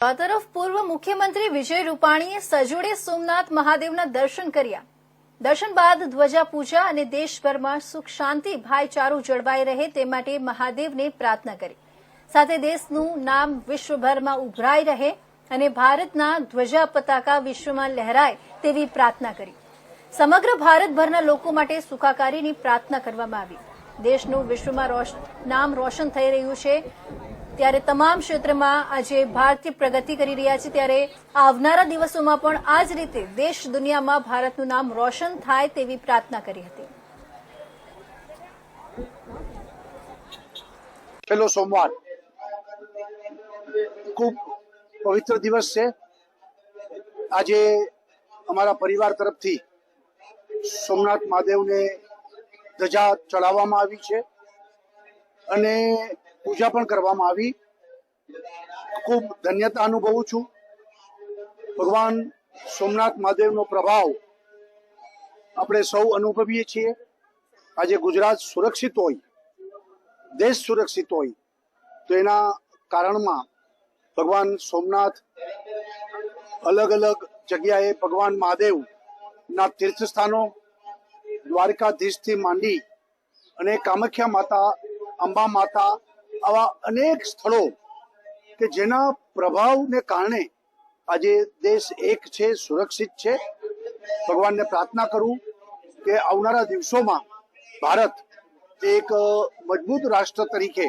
આ તરફ પૂર્વ મુખ્યમંત્રી વિજય રૂપાણીએ સજોડે સોમનાથ મહાદેવના દર્શન કર્યા. દર્શન બાદ ધ્વજા અને દેશભરમાં સુખ શાંતિ ભાઈચારો જળવાઈ રહે તે માટે મહાદેવને પ્રાર્થના કરી. સાથે દેશનું નામ વિશ્વભરમાં ઉભરાઈ રહે અને ભારતના ધ્વજા પતાકા વિશ્વમાં લહેરાય તેવી પ્રાર્થના કરી. સમગ્ર ભારતભરના લોકો માટે સુખાકારીની પ્રાર્થના કરવામાં આવી. દેશનું વિશ્વમાં નામ રોશન થઈ રહ્યું છે. ત્યારે તમામ ક્ષેત્રમાં આજે ભારતીય પ્રગતિ કરી રહ્યા છે. ત્યારે આવનારા દિવસોમાં પણ આ જ રીતે દેશ દુનિયામાં ભારતનું નામ રોશન થાય તેવી પ્રાર્થના કરી હતી. પેલો સોમવાર ખૂબ પવિત્ર દિવસ છે. આજે અમારા પરિવાર તરફથી સોમનાથ મહાદેવને ધજા ચડાવવામાં આવી છે. અને પૂજા પણ કરવામાં આવી. ખૂબ ધન્યતા અનુભવું છું. ભગવાન સોમનાથ મહાદેવનો પ્રભાવ આપણે સૌ અનુભવીએ છીએ. આજે ગુજરાત સુરક્ષિત હોય, દેશ સુરક્ષિત હોય, તો એના કારણમાં ભગવાન સોમનાથ અલગ અલગ જગ્યાએ ભગવાન મહાદેવ ના તીર્થ સ્થાનો દ્વારકાધીશથી માંડી અને કામાખ્યા માતા અંબા માતા આવા અનેક સ્થળો કે જેના પ્રભાવને કારણે આજે દેશ એક છે, સુરક્ષિત છે. ભગવાનને પ્રાર્થના કરું કે આવનારા દિવસોમાં ભારત એક મજબૂત રાષ્ટ્ર તરીકે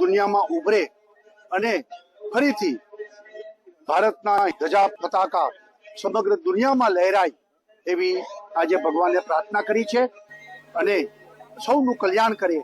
દુનિયામાં ઉભરે અને ફરીથી ભારતના ધજા પતાકા સમગ્ર દુનિયામાં લહેરાય એવી આજે ભગવાનને પ્રાર્થના કરી છે અને સૌનું કલ્યાણ કરે